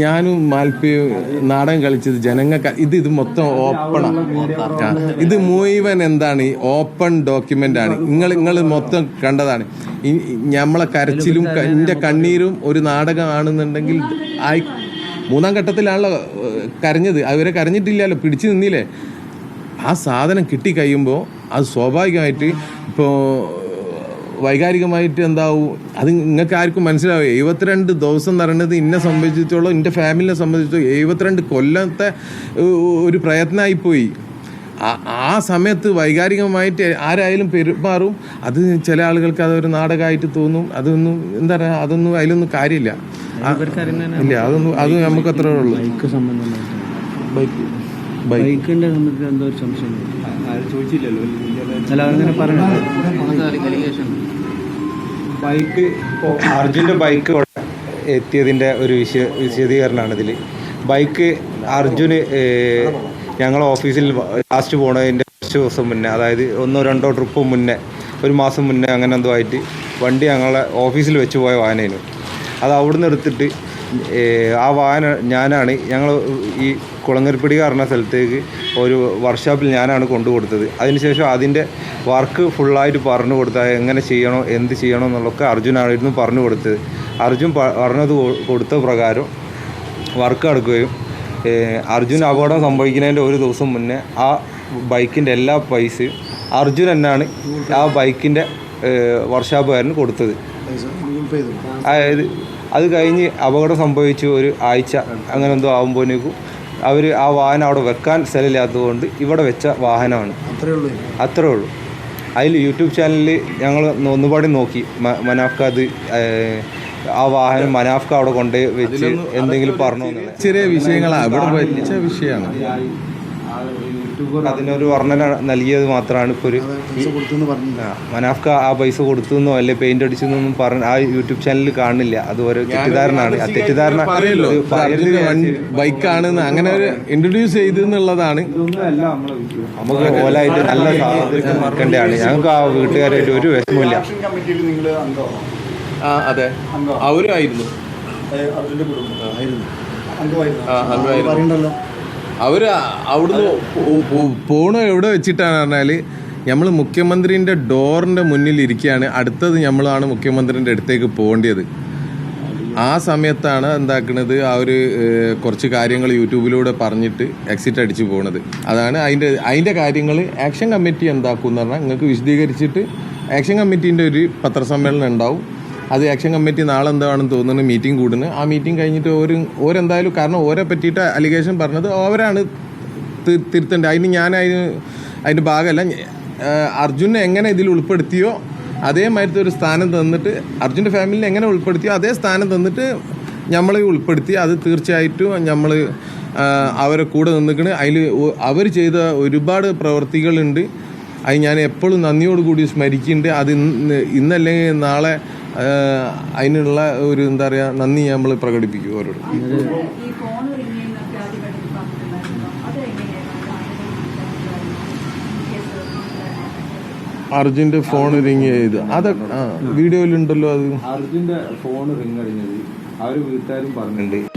ഞാനും മാൽപ്പിയും നാടകം കളിച്ചത് ജനങ്ങൾക്ക് ഇത് ഇത് മൊത്തം ഓപ്പണാണ് ഇത് മുഴുവൻ എന്താണ് ഈ ഓപ്പൺ ഡോക്യുമെന്റ് ആണ്. നിങ്ങൾ നിങ്ങൾ മൊത്തം കണ്ടതാണ്. നമ്മളെ കരച്ചിലും എന്റെ കണ്ണീരും ഒരു നാടകമാണെന്നുണ്ടെങ്കിൽ ആയി മൂന്നാം ഘട്ടത്തിലാണല്ലോ കരഞ്ഞത്. അവരെ കരഞ്ഞിട്ടില്ലല്ലോ. പിടിച്ചു നിന്നില്ലേ? ആ സാധനം കിട്ടി കഴിയുമ്പോൾ അത് സ്വാഭാവികമായിട്ട് ഇപ്പോൾ വൈകാരികമായിട്ട് എന്താവും അത് നിങ്ങൾക്ക് ആർക്കും മനസ്സിലാവും എഴുപത്തിരണ്ട് ദിവസം എന്ന് പറയുന്നത് ഇന്നെ സംബന്ധിച്ചിടത്തോളം എന്റെ ഫാമിലിനെ സംബന്ധിച്ചിടത്തോളം എഴുപത്തിരണ്ട് കൊല്ലത്തെ ഒരു പ്രയത്നമായിപ്പോയി ആ- ആ സമയത്ത് വൈകാരികമായിട്ട് ആരായാലും പെരുമാറും അത് ചില ആളുകൾക്ക് അതൊരു നാടകമായിട്ട് തോന്നും അതൊന്നും എന്താ പറയുക അതൊന്നും അതിലൊന്നും കാര്യമില്ല ഇല്ല അതൊന്നും അത് നമുക്ക് അത്രേ ഉള്ളൂ ബൈക്ക് സംബന്ധമായിട്ട് ബൈക്ക് ബൈക്ക് ബൈക്കിന്റെ സംബന്ധിച്ച് എന്തോ ഒരു സംശയം ചോദിച്ചില്ലല്ലോ അല്ല അങ്ങനെ പറഞ്ഞു ബൈക്ക് ഇപ്പോൾ അർജുന്റെ ബൈക്ക് എത്തിയതിന്റെ ഒരു വിശ വിശദീകരണമാണ് ഇതിൽ ബൈക്ക് അർജുന് ഞങ്ങൾ ഓഫീസിൽ ലാസ്റ്റ് പോണതിന്റെ കുറച്ച് ദിവസം മുന്നേ അതായത് ഒന്നോ രണ്ടോ ട്രിപ്പ് മുന്നേ ഒരു മാസം മുന്നേ അങ്ങനെ എന്തോ ആയിട്ട് വണ്ടി ഞങ്ങളെ ഓഫീസിൽ വെച്ച് പോയ വാഹനമായിരുന്നു. അത് അവിടുന്ന് എടുത്തിട്ട് ഏഹ്, ആ വാഹന ഞാനാണ്. ഞങ്ങൾ ഈ കുളങ്ങരപ്പിടി കാരണ സ്ഥലത്തേക്ക് ഒരു വർക്ക്ഷോപ്പിൽ ഞാനാണ് കൊണ്ടു കൊടുത്തത് അതിനുശേഷം അതിന്റെ വർക്ക് ഫുള്ളായിട്ട് പറഞ്ഞു കൊടുത്താൽ എങ്ങനെ ചെയ്യണോ എന്ത് ചെയ്യണോ എന്നുള്ളതൊക്കെ അർജുനായിരുന്നു പറഞ്ഞു കൊടുത്തത്. അർജുൻ പറഞ്ഞത് കൊടുത്ത പ്രകാരം വർക്ക് എടുക്കുകയും അർജുൻ അപകടം സംഭവിക്കുന്നതിന്റെ ഒരു ദിവസം മുന്നേ ആ ബൈക്കിന്റെ എല്ലാ പൈസയും അർജുൻ തന്നെയാണ് ആ ബൈക്കിന്റെ വർക്ക്ഷോപ്പുകാരന് കൊടുത്തത്. അതായത് അത് കഴിഞ്ഞ് അപകടം സംഭവിച്ചു ഒരു ആഴ്ച. അങ്ങനെ എന്തോ ആകുമ്പോഴേക്കും അവർ ആ വാഹനം അവിടെ വെക്കാൻ സ്ഥലമില്ലാത്തതുകൊണ്ട് ഇവിടെ വെച്ച വാഹനമാണ്. അത്രേ ഉള്ളൂ അതിൽ യൂട്യൂബ് ചാനലിൽ ഞങ്ങൾ ഒന്നുപാടി നോക്കി. മനാഫ്ക അത് ആ വാഹനം മനാഫ്ക അവിടെ കൊണ്ട് വെച്ച് എന്തെങ്കിലും പറഞ്ഞു ചെറിയ വിഷയങ്ങളാണ് ഇവിടെ വലിച്ച വിഷയമാണ്. യൂട്യൂബർ അതിനൊരു വർണന നൽകിയത് മാത്രമാണ് ഇപ്പോൾ ഒരു മനാഫ്ക ആ പൈസ കൊടുത്തു അല്ലെ പെയിന്റ് അടിച്ചെന്നൊന്നും പറഞ്ഞ ആ യൂട്യൂബ് ചാനലിൽ കാണില്ല. അത് ഒരു തെറ്റിദ്ധാരണയാണ്. ആ തെറ്റിദ്ധാരണ ബൈക്കാണ് ഇത് ബൈക്കാണെന്ന് അങ്ങനെ ഒരു ഇൻട്രൊഡ്യൂസ് ചെയ്തു എന്നുള്ളതാണ് നമുക്ക് ഓലായിട്ട് നല്ല സാധനം നിൽക്കേണ്ടതാണ് ഞങ്ങൾക്ക് ആ വീട്ടുകാരായിട്ട് ഒരു വിഷമമില്ല ആ അതെ. അവരും ആയിരുന്നു. അർജുന്റെ കുടുംബം. ആയിരുന്നു. അംഗമായിരുന്നു അവർ അവിടുന്ന് പോണ എവിടെ വെച്ചിട്ടാണ് പറഞ്ഞാൽ നമ്മൾ മുഖ്യമന്ത്രിന്റെ ഡോറിന്റെ മുന്നിൽ ഇരിക്കുകയാണ്. അടുത്തത് നമ്മളാണ് മുഖ്യമന്ത്രിന്റെ അടുത്തേക്ക് പോകേണ്ടത്. ആ സമയത്താണ് എന്താക്കുന്നത് ആ ഒരു കുറച്ച് കാര്യങ്ങൾ യൂട്യൂബിലൂടെ പറഞ്ഞിട്ട് എക്സിറ്റ് അടിച്ച് പോണത്. അതാണ് അതിന്റെ അതിന്റെ കാര്യങ്ങൾ ആക്ഷൻ കമ്മിറ്റി എന്താക്കും എന്ന് പറഞ്ഞാൽ നിങ്ങൾക്ക് വിശദീകരിച്ചിട്ട് ആക്ഷൻ കമ്മിറ്റീന്റെ ഒരു പത്രസമ്മേളനം ഉണ്ടാവും. അത് ആക്ഷൻ കമ്മിറ്റി നാളെ എന്താണെന്ന് തോന്നുന്നു മീറ്റിംഗ് കൂടുന്നു. ആ മീറ്റിംഗ് കഴിഞ്ഞിട്ട് ഒരു ഓരെന്തായാലും കാരണം ഓരെ പറ്റിയിട്ട് അലിഗേഷൻ പറഞ്ഞത് അവരാണ് തിരുത്തേണ്ടത്. അതിന് ഞാൻ അതിന് അതിന്റെ ഭാഗമല്ല അർജുനെ എങ്ങനെ ഇതിൽ ഉൾപ്പെടുത്തിയോ അതേമാതിരത്തെ ഒരു സ്ഥാനം തന്നിട്ട് അർജുന്റെ ഫാമിലിനെ എങ്ങനെ ഉൾപ്പെടുത്തിയോ അതേ സ്ഥാനം തന്നിട്ട് നമ്മളെ ഉൾപ്പെടുത്തി. അത് തീർച്ചയായിട്ടും നമ്മൾ അവരെ കൂടെ നിന്നിക്കണ്. അതിൽ അവർ ചെയ്ത ഒരുപാട് പ്രവർത്തികളുണ്ട്. അത് ഞാൻ എപ്പോഴും നന്ദിയോടുകൂടി സ്മരിക്കുന്നുണ്ട്. അത് ഇന്ന് ഇന്നല്ലെങ്കിൽ നാളെ അതിനുള്ള ഒരു എന്താ പറയുക നന്ദി നമ്മൾ പ്രകടിപ്പിക്കും അവരോട് ഈ ഫോൺ റിങ് ചെയ്ത് അത് വീഡിയോയിലുണ്ടല്ലോ അത്. അർജുന്റെ ഫോൺ റിങ് അടിഞ്ഞത് അവർ വീട്ടുകാരും പറഞ്ഞിട്ടുണ്ട്.